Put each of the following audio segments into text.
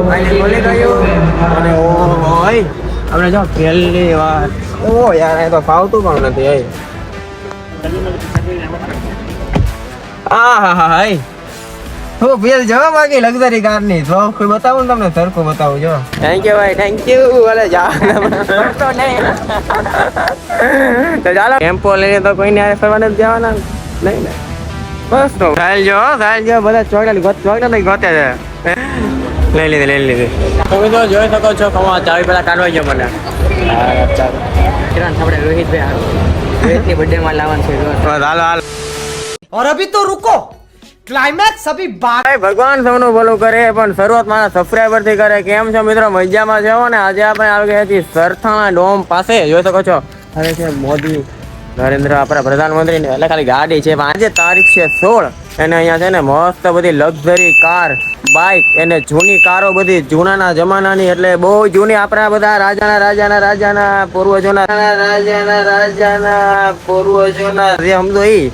ગયું અને ઓય આપણે જો પહેલી વાર. ઓ યાર એ તો ફાવતું પણ નથી એ આ હા હા હું જવા માંગી લક્ઝરી કારની તો કોઈ બતાવું ને તમને સરખું બતાવું જો. થેન્ક યુ ભાઈ થેન્ક યુ અરે જા. તો નહીં. તો ચાલો ટેમ્પો લઈને તો કોઈને હારે ફરવાને જવાના. નહીં ને બસ તો ચાલ જો ચાલ જો બધા ચોકડા ગોત ચોકલેટ ગોતે છે. લઈ લીધી લઈ લીધી તમે તો જોઈ શકો છો કમા ચાવી પેલા કાઢવા ગયો મને કિરણ આપણે રોહિતભાઈ રોહિતની બર્થડે માં લાવવાનું છે જો. બસ હાલો હાલો और अभी तो रुको क्लाइमैक्स अभी बाकी ભાઈ ભગવાન સૌનું ભલું કરે પણ શરૂઆત મારા સબસ્ક્રાઈબર થી કરે કેમ છો મિત્રો મજામાં છો ને આજે આપણે આવી ગયા છીએ સરથાણા ડોમ પાસે જોઈ શકો છો હવે છે મોદી નરેન્દ્ર આપણા પ્રધાનમંત્રી ને એટલે ખાલી ગાડી છે પણ આજે તારીખ છે સોળ એને અહીંયા છે ને મસ્ત બધી લક્ઝરી કાર બાઇક એને જૂની કારો બધી જૂનાના જમાનાની એટલે બહુ જૂની આપણા બધા રાજાના રાજાના રાજાના પૂર્વજોના રાજાના રાજાના પૂર્વજોના જે સમજો ઈ.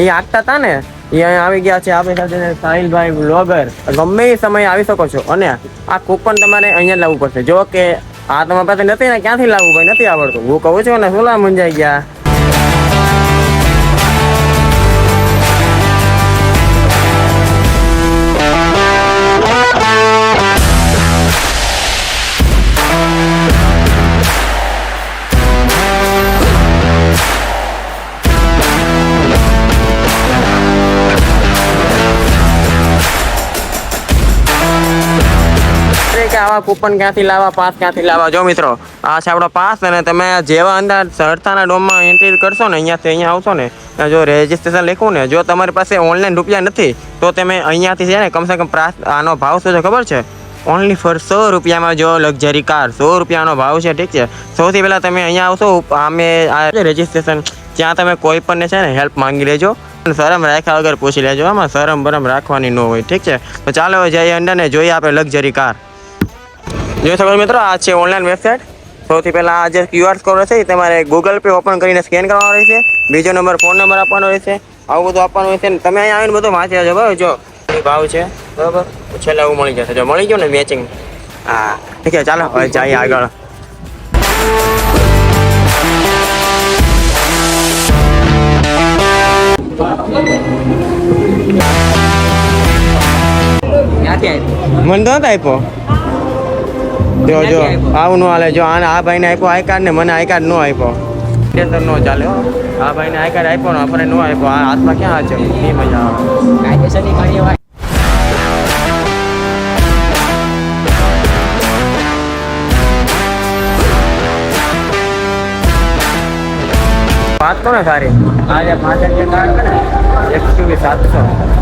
એ આગતા હતા ને? અહીંયા આવી ગયા છે આપણી સાથે સાહિલભાઈ બ્લોગર ગમે એ સમયે આવી શકો છો. અને આ કૂપન તમારે અહીંયા લાવવું પડશે. જો કે આ તમારી પાસે નથી ને ક્યાંથી લાવવું ભાઈ? નથી આવડતું. હું કહું છું ને સુલા મુંજાઈ ગયા. આવા કૂપન ક્યાંથી લાવવા પાસ ક્યાંથી લાવવા? જો મિત્રો, આ છે આપણો પાસ અને તમે જેવા અંદર સરથાના ડોમમાં એન્ટ્રી કરશો ને, અહીંયાથી અહીંયા આવશો ને જો રજિસ્ટ્રેશન લખવું ને, જો તમારી પાસે ઓનલાઈન રૂપિયા નથી, તો તમે અહીંયાથી છે ને, કમસે કમ આનો ભાવ શું છે ખબર છે? ઓનલી ફોર સો રૂપિયામાં જો લક્ઝરી કાર સો રૂપિયાનો ભાવ છે, ઠીક છે? સૌથી પહેલાં તમે અહીંયા આવશો આમે આ રજિસ્ટ્રેશન ત્યાં તમે કોઈ પણ છે ને હેલ્પ માંગી લેજો. શરમ રાખ્યા વગર પૂછી લેજો, આમાં શરમ બરમ રાખવાની ન હોય, ઠીક છે? તો ચાલો જઈએ અંદર ને, જોઈએ આપણે લક્ઝરી કાર જોઈ શકો છો મિત્રો, આ છે ઓનલાઈન વેબસાઇટ સૌથી પહેલાં આ જે ક્યુઆર કોડ એ તમારે ગૂગલ પે ઓપન કરીને સ્કેન કરવાનો રહેશે. બીજો નંબર ફોન નંબર આપવાનો રહેશે. આવું બધું આપવાનું રહેશે ને તમે અહીંયા આવીને બધું વાંચી લેજો, બરાબર? જો ભાવ છે, બરાબર? છેલ્લે આવું મળી જશે. જો, મળી ગયો ને મેચિંગ હા, ઠીક છે, ચાલો, હવે જઈએ આગળ. મને તો નથી આપ્યો જો જો આવું નો હાલે. જો આને આ ભાઈને આપ્યો આઈ કાર્ડ ને મને આઈ કાર્ડ નો આપ્યો. ટેન્શન નો ચાલે આ ભાઈને આઈ કાર્ડ આપ્યો ને આપણે નો આપ્યો. આ હાથમાં ક્યાં છે? એ મજા આવે? કાયદેસરની કાર્યવાહી વાત કોને સારી. આજે પાછળ જે કાર છે ને એક્સયુવી સાતસો.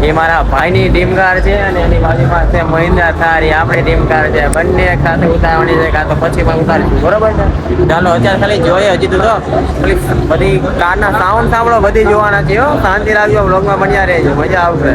એ મારા ભાઈની ટીમ કાર છે અને એની બાજુમાં છે મહિન્દ્રા થાર, આપણી ટીમ કાર છે. બંને સાથે ઉતારવાની છે, કાં તો પછી પણ ઉતારીશું બરોબર છે? ચાલો, અત્યારે ખાલી જોઈએ હજી તો ખાલી બધી કારના સાઉન્ડ સાંભળો, બધી જોવાના છે હો. શાંતિ રાખજો બ્લોગમાં બન્યા રહેજો. મજા આવશે.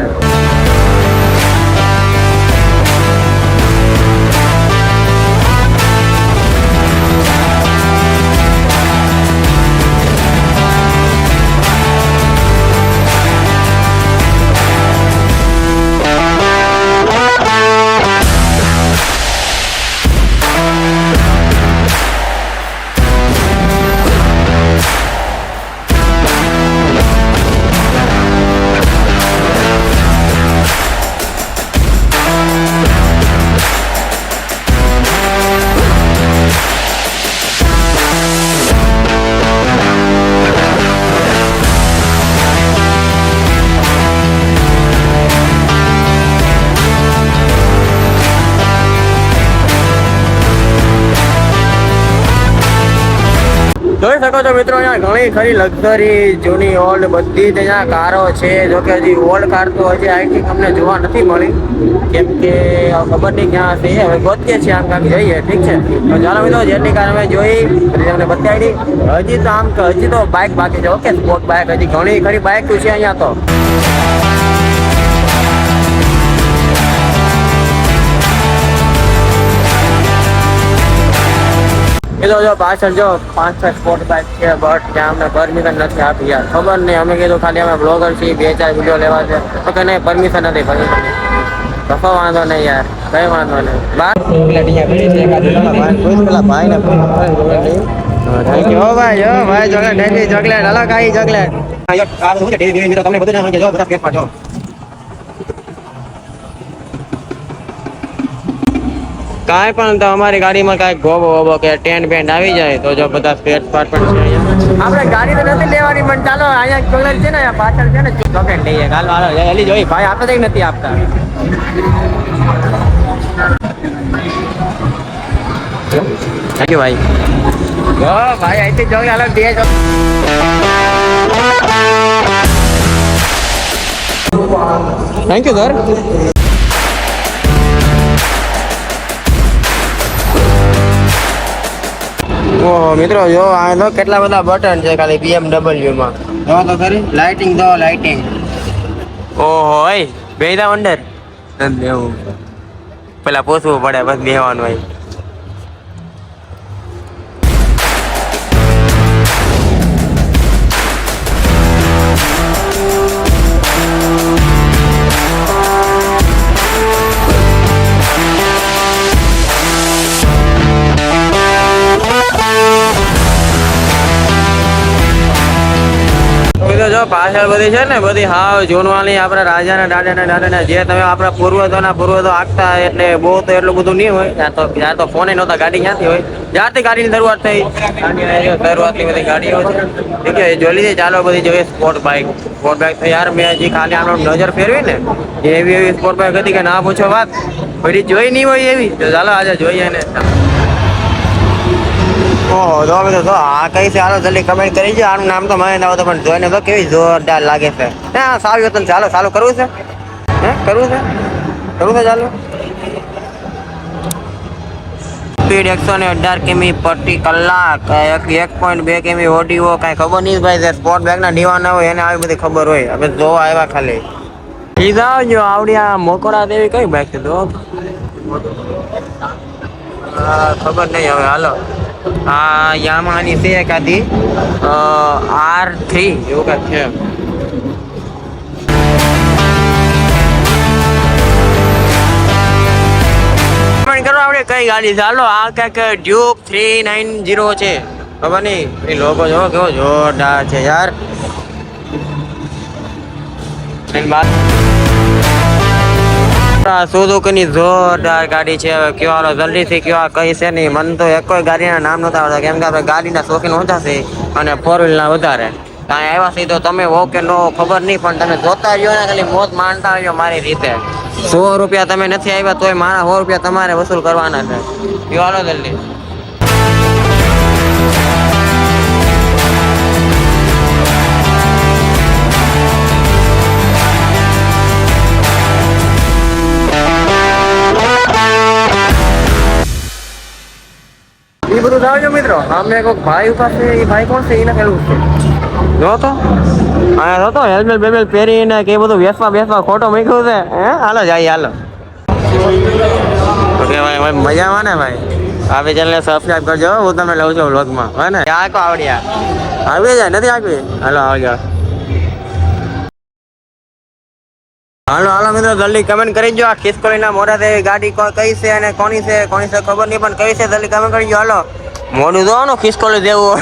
શકો છો મિત્રો, અહીંયા ઘણી ખરી લક્ઝરી જૂની ઓલ્ડ બધી જ અહીંયા કારો છે. જો કે હજી ઓલ્ડ કાર તો હજી આઈ થિંક અમને જોવા નથી મળી. કેમ કે ખબર નહીં ક્યાં છે. હવે ગોતીએ છીએ આમ કાંક જઈએ, ઠીક છે. તો ચાલો મિત્રો જેની કાર અમે જોઈ તમને બતાવી હજી તો આમ, હજી તો બાઇક બાકી છે. ઓકે સ્પોર્ટ બાઇક હજી ઘણી ખરી બાઇક છે અહીંયા તો. તો જો પાછળ જો પાંચ છ સ્પોર્ટ બાઇક છે બટ ત્યાં અમને પરમિશન નથી આપી યાર. ખબર નહીં અમે કીધું ખાલી અમે બ્લોગર છીએ બે ચાર વીડિયો લેવા છે. તો કે નહીં પરમિશન નથી પરમિશન કશો વાંધો નહીં યાર કઈ વાંધો નહીં. બાર ભાઈ ભાઈ ને થેન્ક યુ ઓ ભાઈ ઓ ભાઈ ચોકલેટ ચોકલેટ હલો કાઈ ચોકલેટ તમને બધું જો બધા પાડો કાંઈ પણ તો અમારી ગાડીમાં કાંઈ ગોબો વોબો કે ટેન્ટ બેન્ટ આવી જાય તો જો બધા સ્પેર પાર્ટ પણ છે અહીંયા. આપણે ગાડી તો નથી લેવાની પણ ચાલો અહીંયા ચોકલેટ છે ને અહીંયા પાછળ છે ને ચોકલેટ લઈએ. કાલ વાળો એલી જોઈ ભાઈ આપે છે નથી આપતા. થેન્ક યુ ભાઈ. ઓ ભાઈ અહીંથી જોઈ હાલો બે થેન્ક યુ સર ઓહો, મિત્રો, જો આ કેટલા બધા બટન છે ખાલી BMW માં. જો તો ખરી લાઇટિંગ દો લાઇટિંગ ઓહો એ બેદા અંદર. નથી દેવું પેલા પૂછવું પડે બસ બેહવાનું હોય. પાછળ બધી છે ને, બધી હાવ જોનવાની આપણા રાજાના દાદાના દાદાના, જે તમે આપણા પૂર્વજોના પૂર્વજો આગતા એટલે બહુ તો એટલું બધું નહીં હોય. ત્યાં તો ત્યાં તો ફોને નહોતા, ગાડી ક્યાંથી હોય? જ્યાંથી ગાડીની શરૂઆત થઈ. શરૂઆતની બધી ગાડીઓ છે. ઠીક છે, જોઈ લીધી, ચાલો બધી જોઈએ સ્પોર્ટ બાઇક સ્પોર્ટ બાઇક તો યાર મેં હજી ખાલી આનો નજર ફેરવી ને, એવી એવી સ્પોર્ટ બાઇક હતી કે ના પૂછો વાત. ફરી જોઈ નહીં હોય એવી. તો ચાલો આજે જોઈએ ને ઓહો જો હવે તો આ કઈ છે? હાલો, જલ્દી કમેન્ટ કરી છે આનું નામ તો મને ના આવતો પણ જોઈને તો કેવી જોરદાર લાગે છે. હા સારું હતું ચાલો, ચાલુ, કરવું છે? હે, કરવું છે? કરવું છે ચાલુ? સ્પીડ એકસો ને અઢાર કિમી પ્રતિ કલાક, એક એક પોઈન્ટ બે કિમી ઓડીઓ કાંઈ ખબર નહીં ભાઈ, જે સ્પોર્ટ બેગના દીવાના હોય, એને આવી બધી ખબર હોય. હવે જોવા આવ્યા ખાલી. કીધા જો આવડી આ મોકોડા દેવી કઈ બાઈક છે તો ખબર નહીં હવે, હાલો. આ યામાની છે એકાદી. આર થ્રી એવું કાંક છે. કરો આપણે કઈ ગાડી ચાલો આ કંઈક ડ્યુક થ્રી નાઇન જીરો છે. ખબર નહીં. એ લોકો જો કેવો જોરદાર છે યાર. બાદ- આ સુઝુકીની જોરદાર ગાડી છે. હવે કયો જલ્દીથી કયો કઈ છે નહીં. મને તો એક કોઈ ગાડીના નામ નતા આવડતા. કેમ કે આપણે ગાડીના શોખીન ઓછા છે અને ફોર વ્હીલના વધારે. કાંઈ આવ્યા છે તો તમે હો કે નો ખબર નહીં, પણ તમે જોતા રહ્યો ને ખાલી મોત માનતા રહ્યો મારી રીતે. સો રૂપિયા તમે નથી આવ્યા તોય મારા સો રૂપિયા તમારે વસૂલ કરવાના છે. જલ્દી? જાણજો મિત્રો. અમે કોઈક ભાઈ છે એ ભાઈ કોણ છે? એને ખેલું છે જો તો. અહીંયા જો તો હેલ્મેટ બેલ્મેટ પહેરીને કે બધું વેસવા બેસવા ખોટો મૂક્યું છે. હે? હાલો જાય હાલો. ઓકે ભાઈ ભાઈ મજામાં ને ભાઈ? આપણી ચેનલને સબસ્ક્રાઇબ કરજો હું તમને લઉં છું વ્લોગમાં હે ને? ક્યાં આખો આવડી આવી જાય નથી આવી હાલો આવજો હાલો હાલો મિત્રો જલ્દી કમેન્ટ કરી દો આ ખિસકોલીના મોઢા ગાડી કઈ છે અને કોની છે કોની છે ખબર નહીં પણ કઈ છે જલ્દી કમેન્ટ કરી દો હાલો. મોઢું જો ને ખિસકોલી દેવું.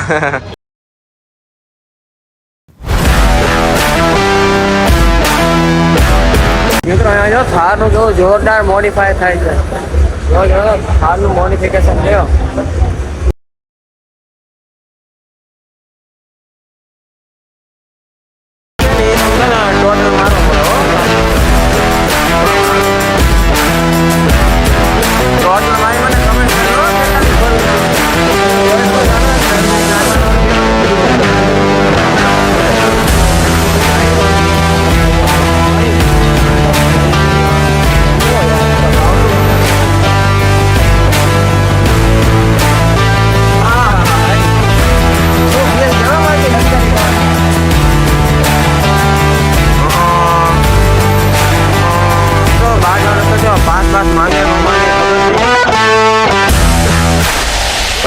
મિત્રો, અહીંયા જો થારનું કેવું જોરદાર મોડિફાય થાય છે. જો જો થારનું મોડિફિકેશન લ્યો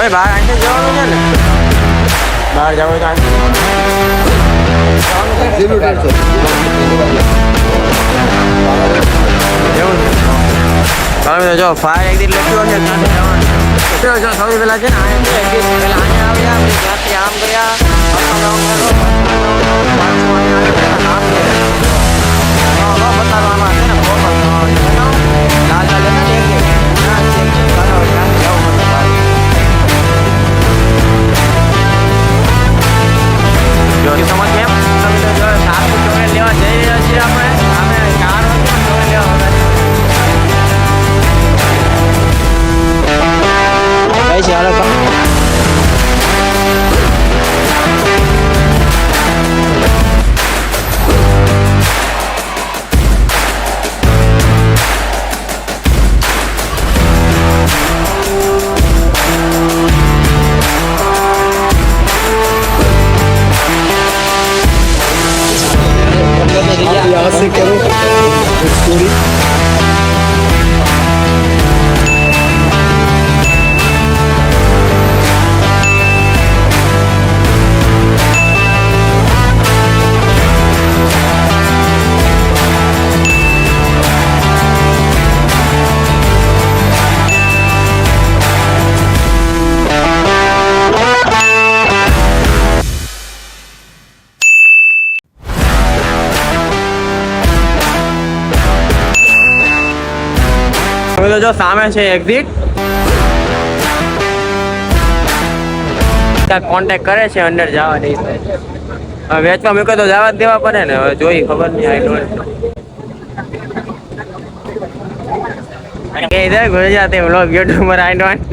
ભાઈ બહાર આંખે જવાનું છે ને બહાર જવું હોય તો આંખે જવાનું છે? એવું છે હવે જો ફાયર એક્ઝિટ લખ્યું છે ત્યાંથી જવાનું મિત્રો જો સૌથી પહેલા છે ને અહીંયા exit પહેલા અહીંયા આવ્યા પછી ત્યાંથી આમ ગયા આમ આમ ગયો, પાછું અહીંયા આવ્યા, આમ ગયા. હા, હા, બતાવવામાં હવે તો જો સામે છે એક્ઝિટ કોન્ટેક કરે છે અંદર જવા દે હવે વેચવા મૂકે તો જવા દેવા પડે ને, હવે જોઈ ખબર નહીં આઈ ડોન્ટ કે ઇધર Gujarati vlog YouTuber I don't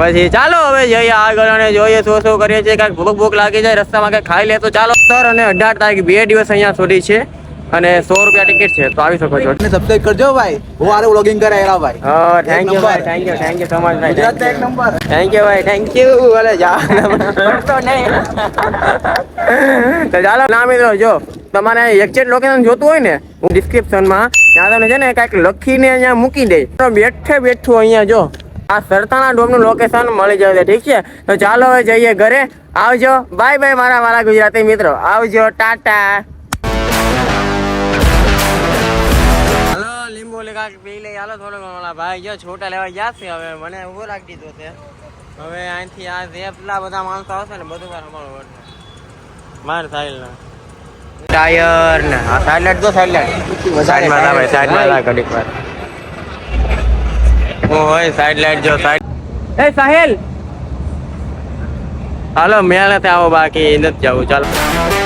પછી ચાલો હવે જઈએ આગળ અને જોઈએ શું શું કરીએ છીએ. કાંઈક ભૂખ ભૂખ લાગી જાય, રસ્તામાં કાંઈક ખાઈ લે તો ચાલો. સર અને અઢાર તારીખ બે દિવસ અહીંયા સુધી છે. અને સો રૂપિયા ટિકિટ છે તો આવી શકો છો. અને સબસ્ક્રાઇબ કરજો ભાઈ. બહુ આરે વ્લોગિંગ કરે એરા ભાઈ. હા થેન્ક યુ ભાઈ thank you thank you so much ભાઈ ગુજરાત એક નંબર થેંક યુ ભાઈ થેન્ક યુ અરે જા. તો નહીં. તો ચાલો ના મિત્રો જો તમારે એક્ઝેક્ટ લોકેશન જોતું હોય ને હું ડિસ્ક્રિપ્શનમાં ત્યાં તમે છે ને કાંઈક લખીને અહીંયા મૂકી દે તો બેઠે બેઠું અહીંયા જો આ સરતાણા ડોમનું લોકેશન મળી જશે ઠીક છે? તો ચાલો હવે જઈએ ઘરે. આવજો. બાય બાય મારા મારા ગુજરાતી મિત્રો. આવજો ટાટા. લેખા પી લઈ હાલો થોડો ઘણો ભાઈ જો છોટા લેવા ગયા છે હવે મને ઊભો રાખી દીધો છે. હવે અહીંથી આ જેટલા બધા માણસો આવશે ને બધું મારે અમારું વળશે. મારે સાઈલ ના. ટાયર ને. આ સાઈડ લાઈટ જો. સાઈડ લાઈટ સાઈડમાં ના ભાઈ સાઈડમાં ના ઘડીક વાર. ઓ હોય સાઈડ લાઈટ જો સાઈડ. એ સાહેલ! હાલો મેળે આવો બાકી નથી જવું ચાલો.